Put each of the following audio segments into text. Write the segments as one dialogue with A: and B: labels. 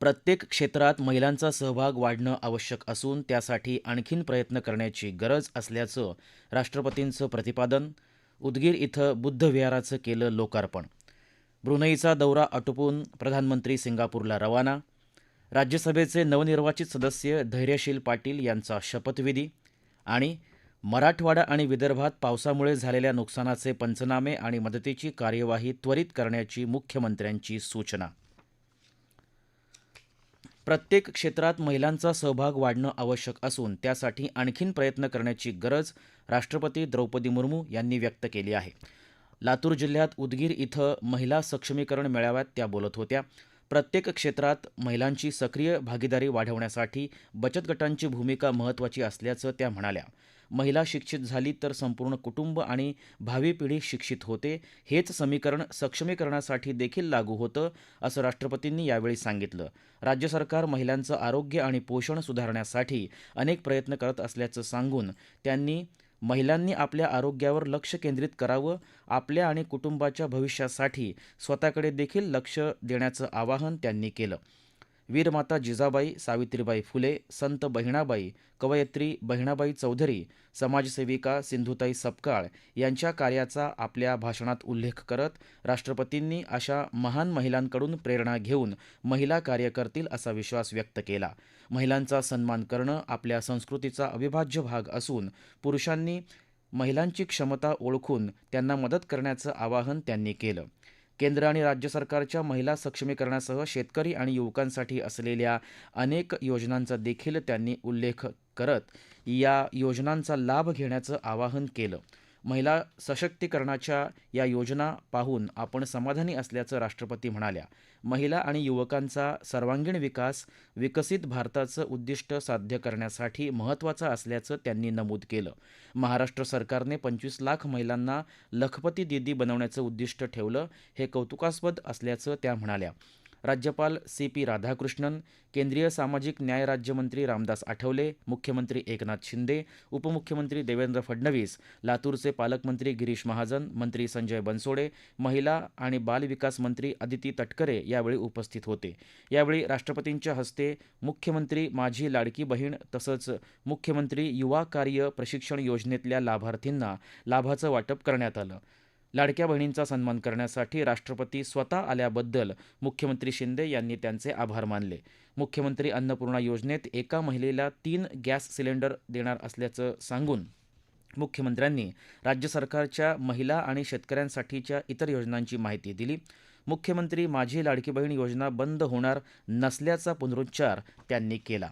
A: प्रत्येक क्षेत्रात महिलांचा सहभाग वाढणं आवश्यक असून त्यासाठी आणखीन प्रयत्न करण्याची गरज असल्याचं राष्ट्रपतींचं प्रतिपादन. उदगीर इथं बुद्ध विहाराचं केलं लोकार्पण. ब्रुनईचा दौरा आटोपून प्रधानमंत्री सिंगापूरला रवाना. राज्यसभेचे नवनिर्वाचित सदस्य धैर्यशील पाटील यांचा शपथविधी. आणि मराठवाडा आणि विदर्भात पावसामुळे झालेल्या नुकसानाचे पंचनामे आणि मदतीची कार्यवाही त्वरित करण्याची मुख्यमंत्र्यांची सूचना. प्रत्येक क्षेत्रात महिलांचा सहभाग वाढणं आवश्यक असून त्यासाठी आणखीन प्रयत्न करण्याची गरज राष्ट्रपती द्रौपदी मुर्मू यांनी व्यक्त केली आहे. लातूर जिल्ह्यात उदगीर इथं महिला सक्षमीकरण मेळाव्यात त्या बोलत होत्या. प्रत्येक क्षेत्रात महिलांची सक्रिय भागीदारी वाढवण्यासाठी बचत गटांची भूमिका महत्त्वाची असल्याचं त्या म्हणाल्या. महिला शिक्षित झाली तर संपूर्ण कुटुंब आणि भावी पिढी शिक्षित होते. हेच समीकरण सक्षमीकरणासाठी देखील लागू होतं असं राष्ट्रपतींनी यावेळी सांगितलं. राज्य सरकार महिलांचं आरोग्य आणि पोषण सुधारण्यासाठी अनेक प्रयत्न करत असल्याचं सांगून त्यांनी महिलांनी आपल्या आरोग्यावर लक्ष केंद्रित करावं आपल्या आणि कुटुंबाच्या भविष्यासाठी स्वतःकडे देखील लक्ष देण्याचं आवाहन त्यांनी केलं. वीरमाता जिजाबाई सावित्रीबाई फुले संत बहिणाबाई कवयित्री बहिणाबाई चौधरी समाजसेविका सिंधुताई सपकाळ यांच्या कार्याचा आपल्या भाषणात उल्लेख करत राष्ट्रपतींनी अशा महान महिलांकडून प्रेरणा घेऊन महिला कार्य करतील असा विश्वास व्यक्त केला. महिलांचा सन्मान करणं आपल्या संस्कृतीचा अविभाज्य भाग असून पुरुषांनी महिलांची क्षमता ओळखून त्यांना मदत करण्याचं आवाहन त्यांनी केलं. केंद्र आणि राज्य सरकारच्या महिला सक्षमीकरणासह शेतकरी आणि युवकांसाठी असलेल्या अनेक योजनांचा देखील त्यांनी उल्लेख करत या योजनांचा लाभ घेण्याचं आवाहन केलं. महिला सशक्तीकरणाच्या या योजना पाहून आपण समाधानी असल्याचं राष्ट्रपती म्हणाल्या. महिला आणि युवकांचा सर्वांगीण विकास विकसित भारताचं उद्दिष्ट साध्य करण्यासाठी महत्त्वाचा असल्याचं त्यांनी नमूद केलं. महाराष्ट्र सरकारने पंचवीस लाख महिलांना लखपती दिदी बनवण्याचं उद्दिष्ट ठेवलं हे कौतुकास्पद असल्याचं त्या म्हणाल्या. राज्यपाल सी पी राधाकृष्णन केंद्रीय सामाजिक न्याय राज्यमंत्री रामदास आठवले मुख्यमंत्री एकनाथ शिंदे उपमुख्यमंत्री देवेंद्र फडणवीस लातूरचे पालकमंत्री गिरीश महाजन मंत्री संजय बनसोडे महिला आणि बालविकास मंत्री अदिती तटकरे यावेळी उपस्थित होते. यावेळी राष्ट्रपतींच्या हस्ते मुख्यमंत्री माझी लाडकी बहीण तसंच मुख्यमंत्री युवा कार्य प्रशिक्षण योजनेतल्या लाभार्थींना लाभाचं वाटप करण्यात आलं. लाडक्या बहिणींचा सन्मान करण्यासाठी राष्ट्रपती स्वतः आल्याबद्दल मुख्यमंत्री शिंदे यांनी त्यांचे आभार मानले. मुख्यमंत्री अन्नपूर्णा योजनेत एका महिलेला तीन गॅस सिलेंडर देणार असल्याचं सांगून मुख्यमंत्र्यांनी राज्य सरकारच्या महिला आणि शेतकऱ्यांसाठीच्या इतर योजनांची माहिती दिली. मुख्यमंत्री माझी लाडकी बहीण योजना बंद होणार नसल्याचा पुनरुच्चार त्यांनी केला.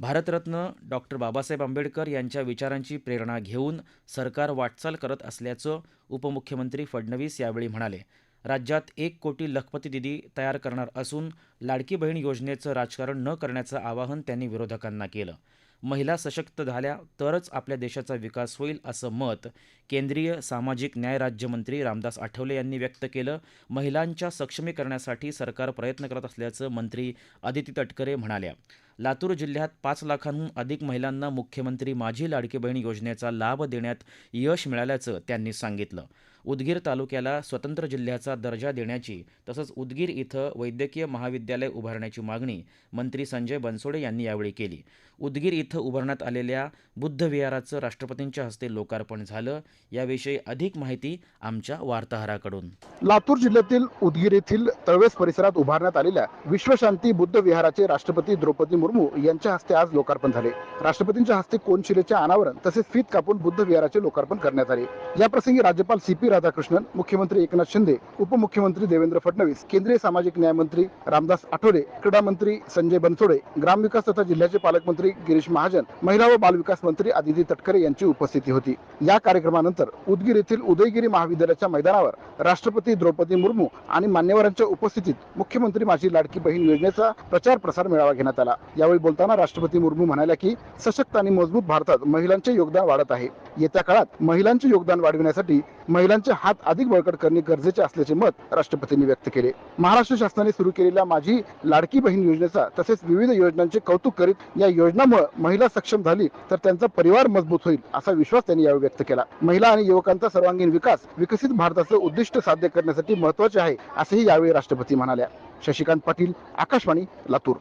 A: भारतरत्न डॉक्टर बाबासाहेब आंबेडकर यांच्या विचारांची प्रेरणा घेऊन सरकार वाटचाल करत असल्याचं उपमुख्यमंत्री फडणवीस यावेळी म्हणाले. राज्यात एक कोटी लखपती दिदी तयार करणार असून लाडकी बहीण योजनेचं राजकारण न करण्याचं आवाहन त्यांनी विरोधकांना केलं. महिला सशक्त झाल्या तरच आपल्या देशाचा विकास होईल असं मत केंद्रीय सामाजिक न्याय राज्यमंत्री रामदास आठवले यांनी व्यक्त केलं. महिलांच्या सक्षमीकरणासाठी सरकार प्रयत्न करत असल्याचं मंत्री अदिती तटकरे म्हणाल्या. लातूर जिल्ह्यात पाच लाखांहून अधिक महिलांना मुख्यमंत्री माझी लाडकी बहीण योजनेचा लाभ देण्यात यश मिळाल्याचं त्यांनी सांगितलं. उदगीर तालुक्याला स्वतंत्र जिल्ह्याचा दर्जा देण्याची तसंच उदगीर इथं वैद्यकीय महाविद्यालय उभारण्याची मागणी मंत्री संजय बनसोडे यांनी यावेळी केली. उदगीर इथं उभारण्यात आलेल्या बुद्धविहाराचं राष्ट्रपतींच्या हस्ते लोकार्पण झालं. याविषयी अधिक माहिती आमच्या वार्ताहराकडून.
B: लातूर जिल्ह्यातील उदगीर येथील तळवेस परिसरात उभारण्यात आलेल्या विश्वशांती बुद्ध विहाराचे राष्ट्रपती द्रौपदी मुर्मू यांच्या हस्ते आज लोकार्पण झाले. राष्ट्रपतींच्या हस्ते कोनशिलेचे अनावरण तसेच फीत कापून बुद्ध विहाराचे लोकार्पण करण्यात आले. याप्रसंगी राज्यपाल सी पी राधाकृष्णन मुख्यमंत्री एकनाथ शिंदे उपमुख्यमंत्री देवेंद्र फडणवीस केंद्रीय सामाजिक न्याय मंत्री रामदास आठवले क्रीडा मंत्री संजय बनसोडे ग्रामविकास तथा जिल्ह्याचे पालकमंत्री गिरीश महाजन महिला व बालविकास मंत्री आदिती तटकरे यांची उपस्थिती होती. या कार्यक्रमानंतर उदगीर येथील उदयगिरी महाविद्यालयाच्या मैदानावर राष्ट्रपती द्रौपदी मुर्मू आणि मान्यवरांच्या उपस्थितीत मुख्यमंत्री माझी लाडकी बहीण योजनेचा प्रचार प्रसार मेळावा घेण्यात आला. यावेळी बोलताना राष्ट्रपती मुर्मू म्हणाल्या की सशक्त आणि मजबूत भारतात महिलांचे योगदान वाढत आहे. येत्या काळात महिलांचे योगदान वाढविण्यासाठी महिलांचे हात अधिक बळकट करणे गरजेचे असल्याचे मत राष्ट्रपतींनी व्यक्त केले. महाराष्ट्र शासनाने सुरू केलेल्या माझी लाडकी बहीण योजनेचा तसेच विविध योजनांचे कौतुक करीत या योजनामुळे महिला सक्षम झाली तर त्यांचा परिवार मजबूत होईल असा विश्वास त्यांनी यावेळी व्यक्त केला. महिला आणि युवकांचा सर्वांगीण विकास विकसित भारताचं उद्दिष्ट साध्य करण्यासाठी महत्त्वाचे आहे असेही यावेळी राष्ट्रपती म्हणाल्या. शशिकांत पाटील आकाशवाणी लातूर.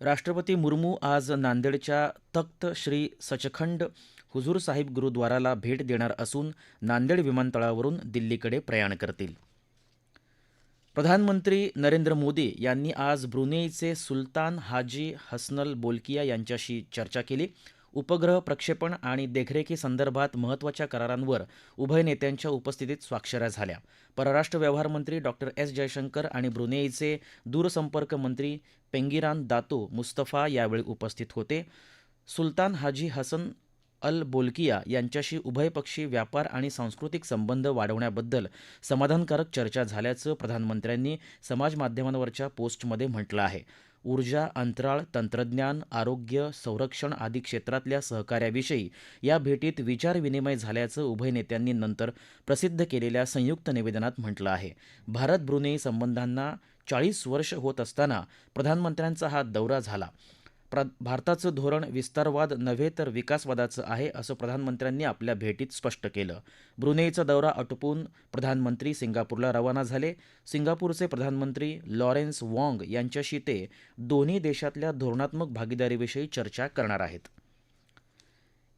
A: राष्ट्रपती मुर्मू आज नांदेडच्या तख्त श्री सचखंड हुजूर साहिब गुरुद्वाराला भेट देणार असून नांदेड विमानतळावरून दिल्लीकडे प्रयाण करतील. प्रधानमंत्री नरेंद्र मोदी यांनी आज ब्रुनेईचे सुलतान हाजी हसनल बोलकिया यांच्याशी चर्चा केली. उपग्रह प्रक्षेपण आणि देखरेखीसंदर्भात महत्त्वाच्या करारांवर उभय नेत्यांच्या उपस्थितीत स्वाक्षऱ्या झाल्या. परराष्ट्र व्यवहार मंत्री डॉक्टर एस. जयशंकर आणि ब्रुनेईचे दूरसंपर्क मंत्री पेंगिरान दातो मुस्तफा यावेळी उपस्थित होते. सुलतान हाजी हसन अल बोलकिया यांच्याशी उभयपक्षी व्यापार आणि सांस्कृतिक संबंध वाढवण्याबद्दल समाधानकारक चर्चा झाल्याचं प्रधानमंत्र्यांनी समाजमाध्यमांवरच्या पोस्टमध्ये म्हटलं आहे. ऊर्जा अंतराळ तंत्रज्ञान आरोग्य संरक्षण आदी क्षेत्रातल्या सहकार्याविषयी या भेटीत विचारविनिमय झाल्याचं उभय नेत्यांनी नंतर प्रसिद्ध केलेल्या संयुक्त निवेदनात म्हटलं आहे. भारत ब्रुनेई संबंधांना चाळीस वर्ष होत असताना प्रधानमंत्र्यांचा हा दौरा झाला. प्र भारताचं धोरण विस्तारवाद नव्हे तर विकासवादाचं आहे असं प्रधानमंत्र्यांनी आपल्या भेटीत स्पष्ट केलं. ब्रुनेईचा दौरा आटोपून प्रधानमंत्री सिंगापूरला रवाना झाले. सिंगापूरचे प्रधानमंत्री लॉरेन्स वॉंग यांच्याशी ते दोन्ही देशातल्या धोरणात्मक भागीदारीविषयी चर्चा करणार आहेत.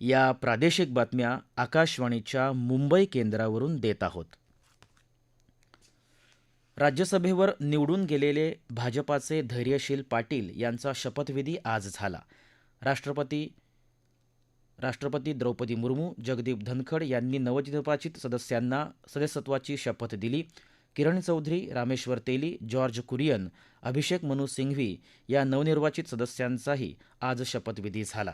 A: या प्रादेशिक बातम्या आकाशवाणीच्या मुंबई केंद्रावरून देत आहोत. राज्यसभेवर निवडून गेलेले भाजपाचे धैर्यशील पाटील यांचा शपथविधी आज झाला. राष्ट्रपती राष्ट्रपती द्रौपदी मुर्मू जगदीप धनखड यांनी नवनिर्वाचित सदस्यांना सदस्यत्वाची शपथ दिली. किरण चौधरी रामेश्वर तेली जॉर्ज कुरियन अभिषेक मनु सिंघवी या नवनिर्वाचित सदस्यांचाही आज शपथविधी झाला.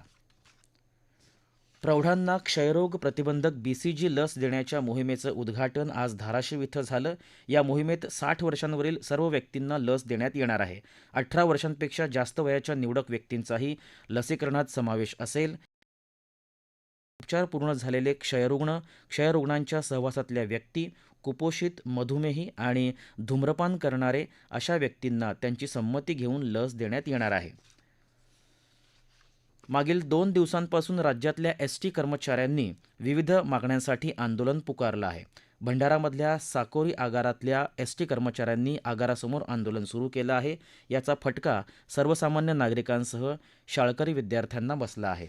A: प्रौढांना क्षयरोग प्रतिबंधक बीसीजी लस देण्याच्या मोहिमेचं उद्घाटन आज धाराशिव इथं झालं. या मोहिमेत साठ वर्षांवरील सर्व व्यक्तींना लस देण्यात येणार आहे. अठरा वर्षांपेक्षा जास्त वयाच्या निवडक व्यक्तींचाही लसीकरणात समावेश असेल. उपचार पूर्ण झालेले क्षयरुग्ण क्षयरुग्णांच्या सहवासातल्या व्यक्ती कुपोषित मधुमेही आणि धूम्रपान करणारे अशा व्यक्तींना त्यांची संमती घेऊन लस देण्यात येणार आहे. मागील दोन दिवसांपासून राज्यातल्या एस टी कर्मचाऱ्यांनी विविध मागण्यांसाठी आंदोलन पुकारलं आहे. भंडारामधल्या साकोरी आगारातल्या एस टी कर्मचाऱ्यांनी आगारासमोर आंदोलन सुरू केलं आहे. याचा फटका सर्वसामान्य नागरिकांसह शाळकरी विद्यार्थ्यांना बसला आहे.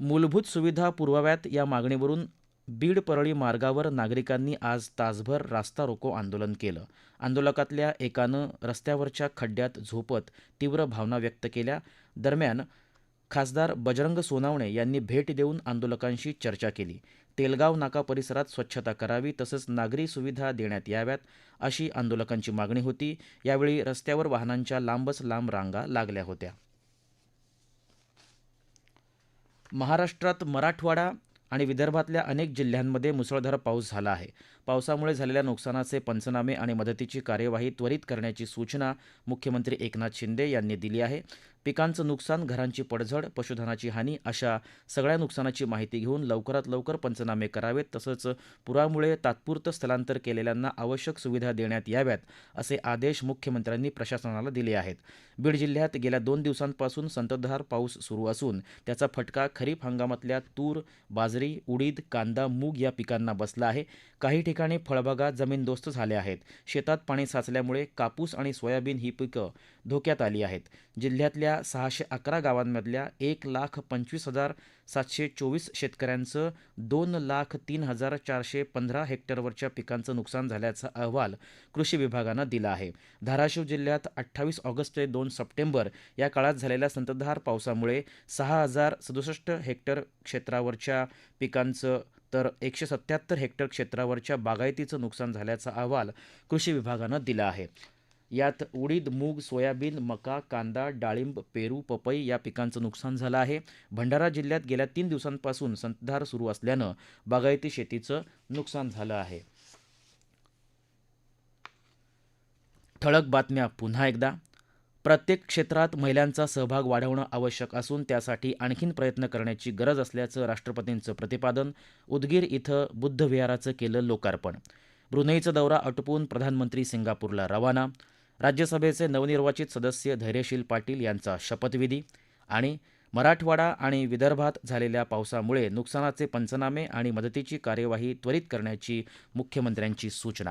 A: मूलभूत सुविधा पुरवाव्यात या मागणीवरून बीड परळी मार्गावर नागरिकांनी आज तासभर रास्ता रोको आंदोलन केलं. आंदोलकातल्या एकानं रस्त्यावरच्या खड्ड्यात झोपत तीव्र भावना व्यक्त केल्या. दरम्यान खासदार बजरंग सोनावणे यांनी भेट देऊन आंदोलकांशी चर्चा केली. तेलगाव नाका परिसरात स्वच्छता करावी तसंच नागरी सुविधा देण्यात याव्यात अशी आंदोलकांची मागणी होती. यावेळी रस्त्यावर वाहनांच्या लांबच लांब रांगा लागल्या होत्या. महाराष्ट्रात मराठवाडा आणि विदर्भातल्या अनेक जिल्ह्यांमध्ये मुसळधार पाऊस झाला आहे. पावसामुळे झालेल्या नुकसानाचे पंचनामे आणि मदतीची कार्यवाही त्वरित करण्याची सूचना मुख्यमंत्री एकनाथ शिंदे यांनी दिली आहे. पिकांचं नुकसान घरांची पडझड पशुधनाची हानी अशा सगळ्या नुकसानाची माहिती घेऊन लवकरात लवकर पंचनामे करावेत. तसंच पुरामुळे तात्पुरतं स्थलांतर केलेल्यांना आवश्यक सुविधा देण्यात याव्यात असे आदेश मुख्यमंत्र्यांनी प्रशासनाला दिले आहेत. बीड जिल्ह्यात गेल्या दोन दिवसांपासून संततधार पाऊस सुरू असून त्याचा फटका खरीप हंगामातल्या तूर बाजरी उडीद कांदा मूग या पिकांना बसला आहे. काही ठिकाणी ठिकाणी फळबागा जमीनदोस्त झाल्या आहेत. शेतात पाणी साचल्यामुळे कापूस आणि सोयाबीन ही पिकं धोक्यात आली आहेत. जिल्ह्यातल्या सहाशे अकरा गावांमधल्या एक लाख पंचवीस हजार सातशे चोवीस शेतकऱ्यांचं दोन लाख तीन हजार चारशे पंधरा हेक्टरवरच्या पिकांचं नुकसान झाल्याचा अहवाल कृषी विभागानं दिला आहे. धाराशिव जिल्ह्यात अठ्ठावीस ऑगस्ट ते दोन सप्टेंबर या काळात झालेल्या संततधार पावसामुळे सहा हजार सदुसष्ट हेक्टर क्षेत्रावरच्या पिकांचं तर एकशे सत्याहत्तर हेक्टर क्षेत्रावरच्या बागायतीचं नुकसान झाल्याचा अहवाल कृषी विभागानं दिला आहे. यात उडीद मूग सोयाबीन मका कांदा डाळिंब पेरू पपई या पिकांचं नुकसान झालं आहे. भंडारा जिल्ह्यात गेल्या तीन दिवसांपासून संततधार सुरू असल्यानं बागायती शेतीचं नुकसान झालं आहे. ठळक बातम्या पुन्हा एकदा. प्रत्येक क्षेत्रात महिलांचा सहभाग वाढवणं आवश्यक असून त्यासाठी आणखीन प्रयत्न करण्याची गरज असल्याचं राष्ट्रपतींचं प्रतिपादन उदगीर इथं बुद्ध विहाराचं केलं लोकार्पण. ब्रुनेईचा दौरा आटोपून प्रधानमंत्री सिंगापूरला रवाना. राज्यसभेचे नवनिर्वाचित सदस्य धैर्यशील पाटील यांचा शपथविधी आणि मराठवाडा आणि विदर्भात झालेल्या पावसामुळे नुकसानाचे पंचनामे आणि मदतीची कार्यवाही त्वरित करण्याची मुख्यमंत्र्यांची सूचना.